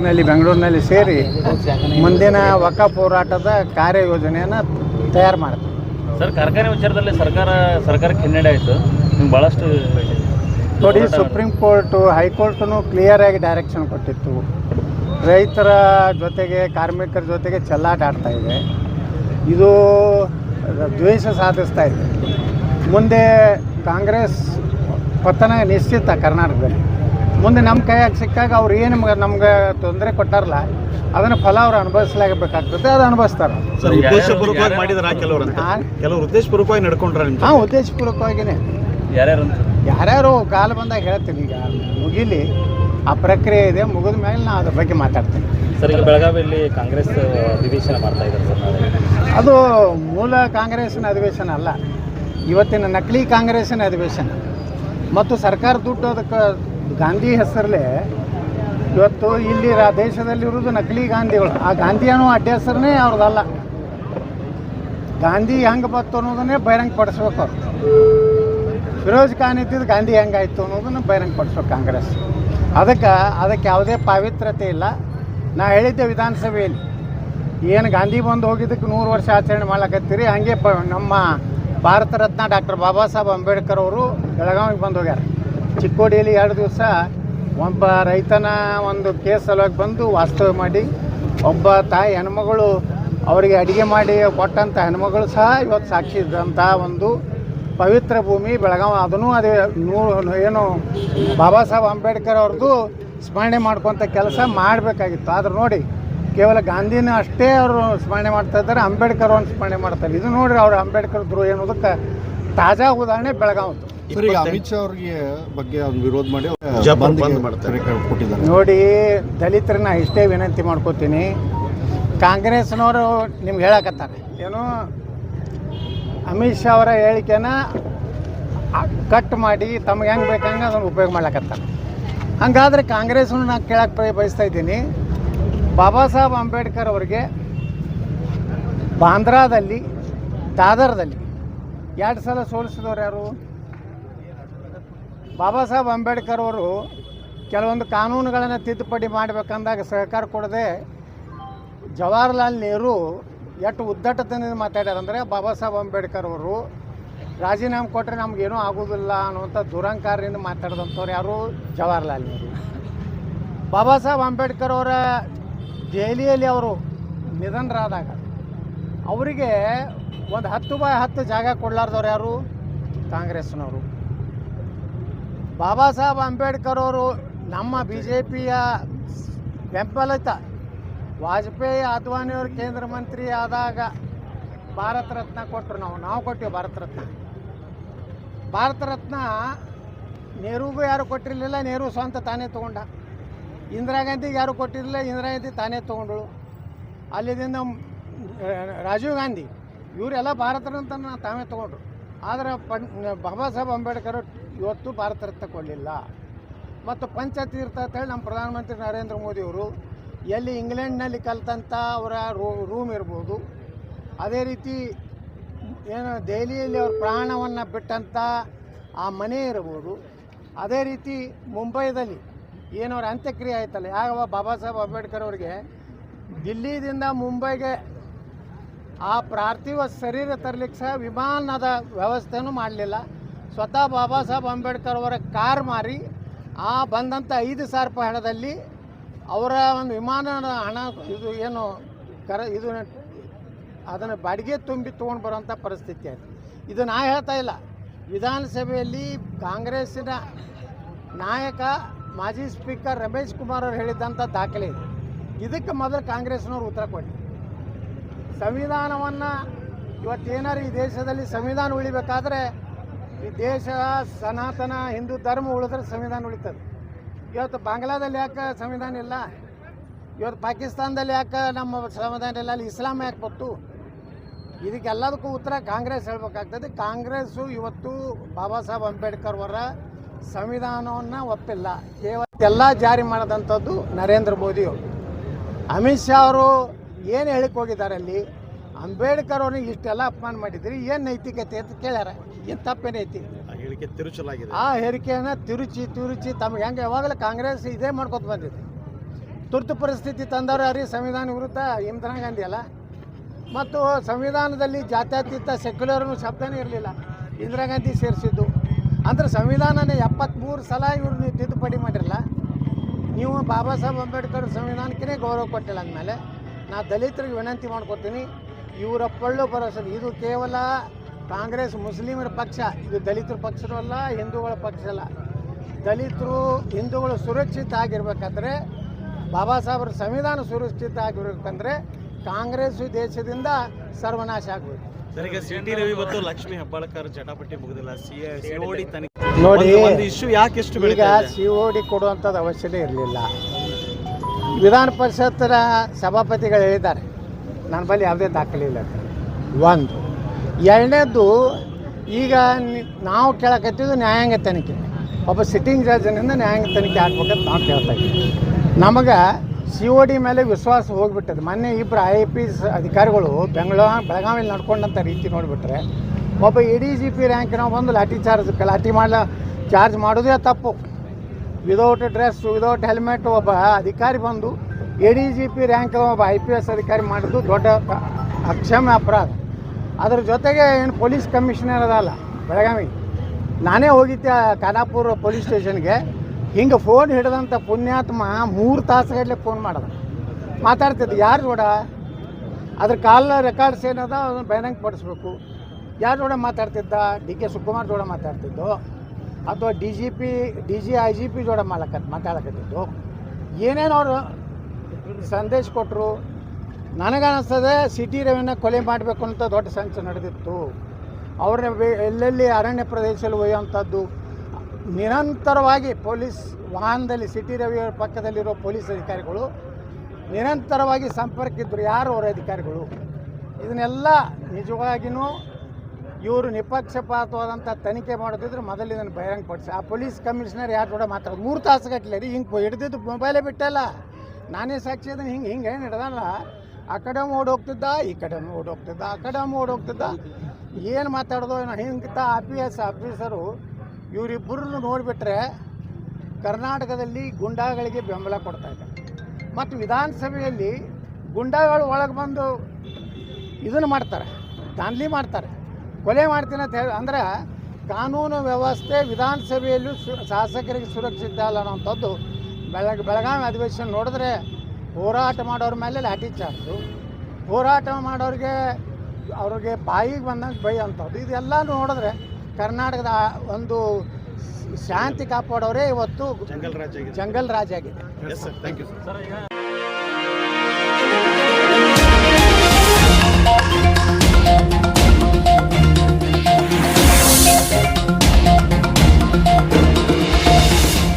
ತುಮಕೂರಿನಲ್ಲಿ ಬೆಂಗಳೂರಿನಲ್ಲಿ ಸೇರಿ ಮುಂದಿನ ಒಕ್ಕ ಹೋರಾಟದ ಕಾರ್ಯಯೋಜನೆಯನ್ನು ತಯಾರು ಮಾಡ್ತೀವಿ ಸರ್ ಕಾರ್ಖಾನೆ ವಿಚಾರದಲ್ಲಿ ಸರ್ಕಾರ ಸರ್ಕಾರಕ್ಕೆ ಹಿನ್ನಡೆ ಆಯಿತು. ನಿಮ್ಗೆ ಭಾಳಷ್ಟು ನೋಡಿ Supreme Court High Court clear ಆಗಿ ಡೈರೆಕ್ಷನ್ ಕೊಟ್ಟಿತ್ತು. ರೈತರ ಜೊತೆಗೆ ಕಾರ್ಮಿಕರ ಜೊತೆಗೆ ಚೆಲ್ಲಾಟ ಆಡ್ತಾ ಇದೆ. ಇದು ದ್ವೇಷ ಸಾಧಿಸ್ತಾ ಇದೆ. ಮುಂದೆ ಕಾಂಗ್ರೆಸ್ ಪತನ ನಿಶ್ಚಿತ ಕರ್ನಾಟಕದಲ್ಲಿ. ಮುಂದೆ ನಮ್ಮ ಕೈಯಾಗಿ ಸಿಕ್ಕಾಗ ಅವ್ರು ಏನು ನಮ್ಗೆ ತೊಂದರೆ ಕೊಟ್ಟಾರಲ್ಲ ಅದನ್ನು ಫಲ ಅವ್ರು ಅನುಭವಿಸ್ಲಾಗಬೇಕಾಗ್ತದೆ ಅದು ಅನುಭವಿಸ್ತಾರೆ. ಉದ್ದೇಶಪೂರ್ವಕವಾಗಿ ಮಾಡಿದಾರ ಕೆಲವರು ಉದ್ದೇಶಪೂರ್ವಕವಾಗಿ ನಡ್ಕೊಂಡ್ರ ಹಾಂ ಉದ್ದೇಶಪೂರ್ವಕವಾಗಿಯೇ ಯಾರ್ಯಾರು ಕಾಲು ಯಾರ್ಯಾರು ಕಾಲ ಬಂದಾಗ ಹೇಳ್ತೀನಿ ಈಗ ಮುಗಿಲಿ ಆ ಪ್ರಕ್ರಿಯೆ ಇದೆ ಮುಗಿದ ಮೇಲೆ ನಾನು ಅದ್ರ ಬಗ್ಗೆ ಮಾತಾಡ್ತೀನಿ. ಸರ್ ಈಗ ಬೆಳಗಾವಿಯಲ್ಲಿ ಕಾಂಗ್ರೆಸ್ ಅಧಿವೇಶನ ಮಾಡ್ತಾ ಇದ್ದಾರೆ ಸರ್ ಅದು ಮೂಲ ಕಾಂಗ್ರೆಸ್ನ ಅಧಿವೇಶನ ಅಲ್ಲ ಇವತ್ತಿನ ನಕಲಿ ಕಾಂಗ್ರೆಸ್ನ ಅಧಿವೇಶನ. ಮತ್ತು ಸರ್ಕಾರ ದುಡ್ಡು ಅದಕ್ಕೆ ಗಾಂಧಿ ಹೆಸರಲ್ಲೇ ಇವತ್ತು ಇಲ್ಲಿ ರಾ ದೇಶದಲ್ಲಿರೋದು ನಕಲಿ ಗಾಂಧಿಗಳು. ಆ ಗಾಂಧಿ ಅನ್ನೋ ಅಡ್ಡ ಹೆಸರನ್ನೇ ಅವ್ರದ್ದಲ್ಲ ಗಾಂಧಿ ಹೆಂಗೆ ಬತ್ತು ಅನ್ನೋದನ್ನೇ ಬಹಿರಂಗ ಪಡಿಸ್ಬೇಕು ಅವ್ರು. ಫಿರೋಜ್ ಖಾನ್ ಇದ್ದಿದ್ದು ಗಾಂಧಿ ಹೆಂಗಾಯ್ತು ಅನ್ನೋದನ್ನು ಬಹಿರಂಗ ಪಡಿಸ್ಬೇಕು ಕಾಂಗ್ರೆಸ್. ಅದಕ್ಕೆ ಅದಕ್ಕೆ ಯಾವುದೇ ಪಾವಿತ್ರತೆ ಇಲ್ಲ. ನಾ ಹೇಳಿದ್ದೆ ವಿಧಾನಸಭೆಯಲ್ಲಿ, ಏನು ಗಾಂಧಿ ಬಂದು ಹೋಗಿದ್ದಕ್ಕೆ ನೂರು ವರ್ಷ ಆಚರಣೆ ಮಾಡ್ಲಕತ್ತೀರಿ? ಹಾಗೆ ನಮ್ಮ ಭಾರತ ರತ್ನ ಡಾಕ್ಟರ್ ಬಾಬಾ ಸಾಹೇಬ್ ಅಂಬೇಡ್ಕರ್ ಅವರು ಬೆಳಗಾವಿಗೆ ಬಂದು ಹೋಗ್ಯಾರ. ಚಿಕ್ಕೋಡಿಯಲ್ಲಿ ಎರಡು ದಿವಸ ಒಬ್ಬ ರೈತನ ಒಂದು ಕೇಸ್ ಸಲುವಾಗಿ ಬಂದು ವಾಸ್ತವ್ಯ ಮಾಡಿ, ಒಬ್ಬ ತಾಯಿ ಹೆಣ್ಮಗಳು ಅವರಿಗೆ ಅಡುಗೆ ಮಾಡಿ ಕೊಟ್ಟಂಥ ಹೆಣ್ಮಗಳು ಸಹ ಇವತ್ತು ಸಾಕ್ಷಿ ಇದ್ದಂಥ ಒಂದು ಪವಿತ್ರ ಭೂಮಿ ಬೆಳಗಾವ. ಅದನ್ನು ಅದೇ ನೂ ಏನು ಬಾಬಾ ಸಾಹೇಬ್ ಅಂಬೇಡ್ಕರ್ ಅವ್ರದ್ದು ಸ್ಮರಣೆ ಮಾಡ್ಕೊತ ಕೆಲಸ ಮಾಡಬೇಕಾಗಿತ್ತು. ಆದ್ರೆ ನೋಡಿ, ಕೇವಲ ಗಾಂಧಿನ ಅಷ್ಟೇ ಅವರು ಸ್ಮರಣೆ ಮಾಡ್ತಾ ಇದ್ದಾರೆ, ಅಂಬೇಡ್ಕರ್ ಅವ್ರನ್ನ ಸ್ಮರಣೆ ಮಾಡ್ತಾರೆ ಇದು ನೋಡಿರಿ ಅವ್ರು ಅಂಬೇಡ್ಕರ್ ಧ್ರುವ ಅನ್ನೋದಕ್ಕೆ ತಾಜಾ ಉದಾಹರಣೆ ಬೆಳಗಾವಿ ಸರ್ ಈಗ ಅಮಿತ್ ಶಾ ಅವ್ರಿಗೆ ಬಗ್ಗೆ ಅವ್ರು ವಿರೋಧ ಮಾಡಿ. ಕೊಟ್ಟಿದ್ದಾರೆ ನೋಡಿ ದಲಿತರನ್ನ ಇಷ್ಟೇ ವಿನಂತಿ ಮಾಡ್ಕೋತೀನಿ. ಕಾಂಗ್ರೆಸ್ನವರು ನಿಮ್ಗೆ ಹೇಳಕತ್ತಾರೆ. ಏನು? ಅಮಿತ್ ಶಾ ಅವರ ಹೇಳಿಕೆನ ಕಟ್ ಮಾಡಿ ತಮ್ಗೆ ಹೆಂಗೆ ಬೇಕಂಗೆ ಅದನ್ನು ಉಪಯೋಗ ಮಾಡ್ಲಕತ್ತಾರೆ. ಹಂಗಾದ್ರೆ ಕಾಂಗ್ರೆಸ್ನು ನಾನು ಕೇಳಕ್ಕೆ ಬಯ- ಬಯಸ್ತಾ ಇದ್ದೀನಿ. ಬಾಬಾ ಸಾಹೇಬ್ ಅಂಬೇಡ್ಕರ್ ಅವರಿಗೆ ಬಾಂದ್ರಾದಲ್ಲಿ ದಾದರ್ದಲ್ಲಿ ಎರಡು ಸಲ ಸೋಲಿಸಿದವ್ರು ಯಾರು? ಬಾಬಾ ಸಾಹೇಬ್ ಅಂಬೇಡ್ಕರ್ ಅವರು ಕೆಲವೊಂದು ಕಾನೂನುಗಳನ್ನು ತಿದ್ದುಪಡಿ ಮಾಡಬೇಕಂದಾಗ ಸಹಕಾರ ಕೊಡದೆ ಜವಾಹರ್ಲಾಲ್ ನೆಹರು ಎಷ್ಟು ಉದ್ದಟತನದಿಂದ ಮಾತಾಡ್ಯಾರ ಅಂದರೆ ಬಾಬಾ ಸಾಹೇಬ್ ಅಂಬೇಡ್ಕರ್ ಅವರು ರಾಜೀನಾಮೆ ಕೊಟ್ಟರೆ ನಮಗೇನೂ ಆಗೋದಿಲ್ಲ ಅನ್ನುವಂಥ ದುರಂಕಾರದಿಂದ ಮಾತಾಡಿದಂಥವ್ರು ಯಾರು? ಜವಾಹರ್ಲಾಲ್ ನೆಹರು. ಬಾಬಾ ಸಾಹೇಬ್ ಅಂಬೇಡ್ಕರ್ ಅವರ ದೆಹಲಿಯಲ್ಲಿ ಅವರು ನಿಧನರಾದಾಗ ಅವರಿಗೆ ಒಂದು ಹತ್ತು ಬಾಯ್ ಹತ್ತು ಜಾಗ ಕೊಡಲಾರ್ದವ್ರು ಯಾರು? ಕಾಂಗ್ರೆಸ್ನವರು. ಬಾಬಾ ಸಾಹೇಬ್ ಅಂಬೇಡ್ಕರ್ ಅವರು ನಮ್ಮ ಬಿ ಜೆ ಪಿಯ ಬೆಂಬಲಿತ. ವಾಜಪೇಯಿ ಅದ್ವಾನಿಯವರು ಕೇಂದ್ರ ಮಂತ್ರಿ ಆದಾಗ ಭಾರತ ರತ್ನ ಕೊಟ್ಟರು ನಾವು. ನಾವು ಕೊಟ್ಟಿವಿ ಭಾರತ ರತ್ನ. ಭಾರತ ರತ್ನ ನೆಹರುಗೂ ಯಾರು ಕೊಟ್ಟಿರಲಿಲ್ಲ, ನೆಹರು ಸ್ವಂತ ತಾನೇ ತೊಗೊಂಡ. ಇಂದಿರಾ ಗಾಂಧಿಗೆ ಯಾರು ಕೊಟ್ಟಿರಲಿಲ್ಲ, ಇಂದಿರಾ ಗಾಂಧಿ ತಾನೇ ತೊಗೊಂಡಳು. ಅಲ್ಲಿದಿಂದ ರಾಜೀವ್ ಗಾಂಧಿ, ಇವರೆಲ್ಲ ಭಾರತ ರತ್ನ ತಾವೇ ತೊಗೊಂಡ್ರು. ಆದರೆ ಪಂಡ್, ಬಾಬಾ ಸಾಹೇಬ್ ಅಂಬೇಡ್ಕರ್ ಇವತ್ತು ಭಾರತ ರತ್ನ ಕೊಡಲಿಲ್ಲ. ಮತ್ತು ಪಂಚತೀರ್ಥ ಅಂತೇಳಿ ನಮ್ಮ ಪ್ರಧಾನಮಂತ್ರಿ ನರೇಂದ್ರ ಮೋದಿಯವರು ಎಲ್ಲಿ ಇಂಗ್ಲೆಂಡ್ನಲ್ಲಿ ಕಲಿತಂಥ ಅವರ ರೂಮ್ ಇರ್ಬೋದು. ಅದೇ ರೀತಿ ಏನು ದೆಹಲಿಯಲ್ಲಿ ಅವ್ರ ಪ್ರಾಣವನ್ನು ಬಿಟ್ಟಂಥ ಆ ಮನೆ ಇರ್ಬೋದು. ಅದೇ ರೀತಿ ಮುಂಬೈದಲ್ಲಿ ಏನವ್ರ ಅಂತ್ಯಕ್ರಿಯೆ ಆಯ್ತಲ್ಲ ಯಾವ ಬಾಬಾ ಸಾಹೇಬ್ ಅಂಬೇಡ್ಕರ್ ಅವರಿಗೆ ದಿಲ್ಲಿದಿಂದ ಮುಂಬೈಗೆ ಆ ಪ್ರಾರ್ಥಿವ ಶರೀರ ತರಲಿಕ್ಕೆ ಸಹ ವಿಮಾನದ ವ್ಯವಸ್ಥೆನೂ ಮಾಡಲಿಲ್ಲ. ಸ್ವತಃ ಬಾಬಾ ಸಾಹೇಬ್ ಅಂಬೇಡ್ಕರ್ ಅವರ ಕಾರ್ ಮಾರಿ ಆ ಬಂದಂಥ ಐದು ಸಾವಿರ ರೂಪಾಯಿ ಹಣದಲ್ಲಿ ಅವರ ಒಂದು ವಿಮಾನದ ಹಣ ಇದು ಏನು ಕರ ಇದು ಅದನ್ನು ಬಾಡಿಗೆ ತುಂಬಿ ತೊಗೊಂಡು ಬರೋಂಥ ಪರಿಸ್ಥಿತಿ ಆಯಿತು. ಇದು ನಾ ಹೇಳ್ತಾ ಇಲ್ಲ. ವಿಧಾನಸಭೆಯಲ್ಲಿ ಕಾಂಗ್ರೆಸ್ಸಿನ ನಾಯಕ, ಮಾಜಿ ಸ್ಪೀಕರ್ ರಮೇಶ್ ಕುಮಾರ್ ಅವರು ಹೇಳಿದ್ದಂಥ ದಾಖಲೆ ಇದೆ. ಇದಕ್ಕೆ ಮೊದಲು ಕಾಂಗ್ರೆಸ್ನವ್ರು ಉತ್ತರ ಕೊಡಿ ಸಂವಿಧಾನವನ್ನು ಇವತ್ತೇನಾರು ಈ ದೇಶದಲ್ಲಿ ಸಂವಿಧಾನ ಉಳಿಬೇಕಾದ್ರೆ ಈ ದೇಶ ಸನಾತನ ಹಿಂದೂ ಧರ್ಮ ಉಳಿದ್ರೆ ಸಂವಿಧಾನ ಉಳಿತದೆ. ಇವತ್ತು ಬಾಂಗ್ಲಾದಲ್ಲಿ ಯಾಕೆ ಸಂವಿಧಾನ ಇಲ್ಲ? ಇವತ್ತು ಪಾಕಿಸ್ತಾನದಲ್ಲಿ ಯಾಕೆ ನಮ್ಮ ಸಂವಿಧಾನ ಇಲ್ಲ? ಅಲ್ಲಿ ಇಸ್ಲಾಂ ಯಾಕೆ ಬಂತು? ಇದಕ್ಕೆಲ್ಲದಕ್ಕೂ ಉತ್ತರ ಕಾಂಗ್ರೆಸ್ ಹೇಳ್ಬೇಕಾಗ್ತದೆ. ಕಾಂಗ್ರೆಸ್ಸು ಇವತ್ತು ಬಾಬಾ ಸಾಹೇಬ್ ಅಂಬೇಡ್ಕರ್ ಅವರ ಸಂವಿಧಾನವನ್ನು ಒಪ್ಪಿಲ್ಲ. ಕೇವಲ ಎಲ್ಲ ಜಾರಿ ಮಾಡಿದಂಥದ್ದು ನರೇಂದ್ರ ಮೋದಿಯವರು ಅಮಿತ್ ಶಾ ಅವರು ಏನು ಹೇಳಿಕೋಗಿದ್ದಾರೆ ಅಲ್ಲಿ? ಅಂಬೇಡ್ಕರ್ ಅವ್ರಿಗೆ ಇಷ್ಟೆಲ್ಲ ಅಪಮಾನ ಮಾಡಿದ್ರಿ ಏನು ನೈತಿಕತೆ ಅಂತ ಕೇಳ್ಯಾರ? ಏನು ತಪ್ಪೇನೈತಿ ಆ ಹೇಳಿಕೆ ತಿರುಚಲಾಗಿದೆ. ಆ ಹೇರಿಕೆಯನ್ನು ತಿರುಚಿ ತಿರುಚಿ ತಮ್ಗೆ ಹೆಂಗೆ ಯಾವಾಗಲೂ ಕಾಂಗ್ರೆಸ್ ಇದೇ ಮಾಡ್ಕೊತ ಬಂದಿದೆ. ತುರ್ತು ಪರಿಸ್ಥಿತಿ ತಂದವರು ಯಾರೀ? ಸಂವಿಧಾನ ವಿರುದ್ಧ ಇಂದಿರಾ ಗಾಂಧಿ ಅಲ್ಲ. ಮತ್ತು ಸಂವಿಧಾನದಲ್ಲಿ ಜಾತ್ಯತೀತ ಸೆಕ್ಯುಲರ್ನು ಶಬ್ದನೇ ಇರಲಿಲ್ಲ. ಇಂದಿರಾ ಗಾಂಧಿ ಸೇರಿಸಿದ್ದು. ಅಂದ್ರೆ ಸಂವಿಧಾನನೇ ಎಪ್ಪತ್ತ್ಮೂರು ಸಲ ಇವ್ರು ನೀವು ತಿದ್ದುಪಡಿ ಮಾಡಿರಲ್ಲ. ನೀವು ಬಾಬಾ ಸಾಹೇಬ್ ಅಂಬೇಡ್ಕರ್ ಸಂವಿಧಾನಕ್ಕೇ ಗೌರವ ಕೊಟ್ಟಿಲ್ಲ ಅಂದಮೇಲೆ ನಾ ದಲಿತರಿಗೆ ವಿನಂತಿ ಮಾಡ್ಕೊತೀನಿ. ಇವರ ಪಳ್ಳು ಭರವಸೆ ಇದು ಕೇವಲ ಕಾಂಗ್ರೆಸ್ ಮುಸ್ಲಿಮರ ಪಕ್ಷ ಇದು ದಲಿತರ ಪಕ್ಷವಲ್ಲ ಅಲ್ಲ ಹಿಂದೂಗಳ ಪಕ್ಷ ಅಲ್ಲ. ದಲಿತರು ಹಿಂದೂಗಳು ಸುರಕ್ಷಿತ ಆಗಿರ್ಬೇಕಾದ್ರೆ ಬಾಬಾ ಸಾಹೇಬ್ರ ಸಂವಿಧಾನ ಸುರಕ್ಷಿತ ಆಗಿರ್ಬೇಕಂದ್ರೆ ಕಾಂಗ್ರೆಸ್ ದೇಶದಿಂದ ಸರ್ವನಾಶ ಆಗಬೇಕು. ಈಗ ಸಿ ಟಿ ರವಿ ಮತ್ತು ಲಕ್ಷ್ಮಿ ಹೆಬ್ಬಾಳ್ಕರ್ ಮುಗಿದಿಲ್ಲ. ಸಿಒಡಿ ತನಿಖೆ ನೋಡಿ ಇಶ್ಯೂ ಯಾಕೆ ಎಷ್ಟು ಈಗ ಕೊಡುವಂಥದ್ದು ಅವಶ್ಯಕತೆ ಇರಲಿಲ್ಲ. ವಿಧಾನ ಪರಿಷತ್ತರ ಸಭಾಪತಿಗಳು ಹೇಳಿದ್ದಾರೆ. ನನ್ನ ಬಳಿ ಯಾವುದೇ ದಾಖಲೆ ಇಲ್ಲ. ಒಂದು. ಎರಡನೇದ್ದು ಈಗ ನಾವು ಕೇಳಕತ್ತಿದ್ದು ನ್ಯಾಯಾಂಗ ತನಿಖೆ. ಒಬ್ಬ ಸಿಟ್ಟಿಂಗ್ ಜಡ್ಜನಿಂದ ನ್ಯಾಯಾಂಗ ತನಿಖೆ ಆಗ್ಬೇಕಂತ ನಾವು ಕೇಳ್ತಾ ಇದ್ದೀವಿ. ನಮಗೆ ಸಿ ಒ ಡಿ ಮೇಲೆ ವಿಶ್ವಾಸ ಹೋಗಿಬಿಟ್ಟದೆ. ಮೊನ್ನೆ ಇಬ್ಬರು ಐ ಪಿ ಎಸ್ ಅಧಿಕಾರಿಗಳು ಬೆಂಗಳೂರು ಬೆಳಗಾವಿಯಲ್ಲಿ ನಡ್ಕೊಂಡಂಥ ರೀತಿ ನೋಡಿಬಿಟ್ರೆ, ಒಬ್ಬ ಎ ಡಿ ಜಿ ಪಿ ರ್ಯಾಂಕಿನ ಒಂದು ಲಾಠಿ ಚಾರ್ಜ್, ಲಾಠಿ ಮಾಡಲ ಚಾರ್ಜ್ ಮಾಡೋದೇ ತಪ್ಪು. ವಿದೌಟ್ ಡ್ರೆಸ್ ವಿದೌಟ್ ಹೆಲ್ಮೆಟ್ ಒಬ್ಬ ಅಧಿಕಾರಿ ಬಂದು A D G P rank ಒಬ್ಬ ಐ ಪಿ ಎಸ್ ಅಧಿಕಾರಿ ಮಾಡಿದ್ದು ದೊಡ್ಡ ಅಕ್ಷಮ ಅಪರಾಧ. ಅದ್ರ ಜೊತೆಗೆ ಏನು ಪೊಲೀಸ್ ಕಮಿಷನರ್ ಅದಲ್ಲ ಬೆಳಗಾವಿ. ನಾನೇ ಹೋಗಿದ್ದೆ ಖಾನಾಪುರ ಪೊಲೀಸ್ ಸ್ಟೇಷನ್ಗೆ. ಹಿಂಗೆ ಫೋನ್ ಹಿಡಿದಂಥ ಪುಣ್ಯಾತ್ಮ ಮೂರು ತಾಸುಗಟ್ಟಲೆ ಫೋನ್ ಮಾಡ್ದ. ಮಾತಾಡ್ತಿದ್ದ, ಯಾರು ಜೋಡ ಅದ್ರ ಕಾಲ ರೆಕಾರ್ಡ್ಸ್ ಏನದ ಅದನ್ನು ಬಹಿರಂಗ ಪಡಿಸ್ಬೇಕು ಯಾರು ಜೋಡ ಮಾತಾಡ್ತಿದ್ದ? ಡಿ ಕೆ ಸುಕುಮಾರ್ ಜೋಡ ಮಾತಾಡ್ತಿದ್ದು. ಅಥವಾ D G P, D G I G P ಜೋಡ ಮಾಲಕ ಮಾತಾಡಕತ್ತಿದ್ದು. ಏನೇನು ಅವರು ಸಂದೇಶ ಕೊಟ್ಟರು ನನಗನ್ನಿಸ್ತದೆ ಸಿಟಿ ರವಿನ ಕೊಲೆ ಮಾಡಬೇಕು ಅಂತ ದೊಡ್ಡ ಸಂಚು ನಡೆದಿತ್ತು. ಅವ್ರನ್ನ ಎಲ್ಲೆಲ್ಲಿ ಅರಣ್ಯ ಪ್ರದೇಶದಲ್ಲಿ ಒಯ್ಯುವಂಥದ್ದು. ನಿರಂತರವಾಗಿ ಪೊಲೀಸ್ ವಾಹನದಲ್ಲಿ ಸಿಟಿ ರವಿಯವರ ಪಕ್ಕದಲ್ಲಿರೋ ಪೊಲೀಸ್ ಅಧಿಕಾರಿಗಳು ನಿರಂತರವಾಗಿ ಸಂಪರ್ಕ ಇದ್ದರು ಯಾರು ಅವರ ಅಧಿಕಾರಿಗಳು? ಇದನ್ನೆಲ್ಲ ನಿಜವಾಗಿಯೂ ಇವರು ನಿಪಕ್ಷಪಾತವಾದಂಥ ತನಿಖೆ ಮಾಡೋದಿದ್ರೆ ಮೊದಲು ಇದನ್ನು ಬಹಿರಂಗಪಡಿಸಿ. ಆ ಪೊಲೀಸ್ ಕಮಿಷನರ್ ಯಾರು ಕೂಡ ಮಾತಾಡೋದು ಮೂರು ತಾಸುಗಟ್ಟಲೆ ರೀ ಹಿಂಗೆ ಹಿಡಿದಿದ್ದು ಮೊಬೈಲೇ ಬಿಟ್ಟಲ್ಲ. ನಾನೇ ಸಾಕ್ಷಿ ಅದನ್ನು ಹಿಂಗೆ ಹಿಂಗೆ ಏನು ಹಿಡ್ದಲ್ಲ? ಆ ಕಡೆ ಓಡ್ ಹೋಗ್ತಿದ್ದ, ಈ ಕಡೆ ಓಡ್ ಹೋಗ್ತಿದ್ದ, ಆ ಕಡೆ ಓಡ್ ಹೋಗ್ತಿದ್ದ. ಏನು ಮಾತಾಡೋದು ಏನೋ? ಹಿಂಗಿಂತ ಆ ಪಿ ಎಸ್ ಆಫೀಸರು ಇವರಿಬ್ಬರನ್ನು ನೋಡಿಬಿಟ್ರೆ ಕರ್ನಾಟಕದಲ್ಲಿ ಗುಂಡಾಗಳಿಗೆ ಬೆಂಬಲ ಕೊಡ್ತಾ ಇದ್ದಾರೆ ಮತ್ತು ವಿಧಾನಸಭೆಯಲ್ಲಿ ಗುಂಡಾಗಳು ಒಳಗೆ ಬಂದು ಇದನ್ನು ಮಾಡ್ತಾರೆ, ದಾನ್ಲಿ ಮಾಡ್ತಾರೆ, ಕೊಲೆ ಮಾಡ್ತೀನಿ ಅಂತ ಹೇಳಿ ಅಂದ್ರೆ ಕಾನೂನು ವ್ಯವಸ್ಥೆ ವಿಧಾನಸಭೆಯಲ್ಲೂ ಶಾಸಕರಿಗೆ ಸುರಕ್ಷಿತ ಅಲ್ಲ ಅನ್ನೋಂಥದ್ದು ಬೆಳಗ್ಗೆ ಬೆಳಗಾವಿ ಅಧಿವೇಶನ ನೋಡಿದ್ರೆ ಹೋರಾಟ ಮಾಡೋರ ಮೇಲೆ ಲಾಠಿ ಚಾರ್ಜು. ಹೋರಾಟ ಮಾಡೋರಿಗೆ ಅವ್ರಿಗೆ ಬಾಯಿಗೆ ಬಂದಂಗೆ ಬೈ ಅಂಥದ್ದು. ಇದೆಲ್ಲ ನೋಡಿದ್ರೆ ಕರ್ನಾಟಕದ ಒಂದು ಶಾಂತಿ ಕಾಪಾಡೋರೇ ಇವತ್ತು ಜಂಗಲ್ ರಾಜ್ ಆಗಿದೆ. ಜಂಗಲ್ ರಾಜ್ ಆಗಿದೆ.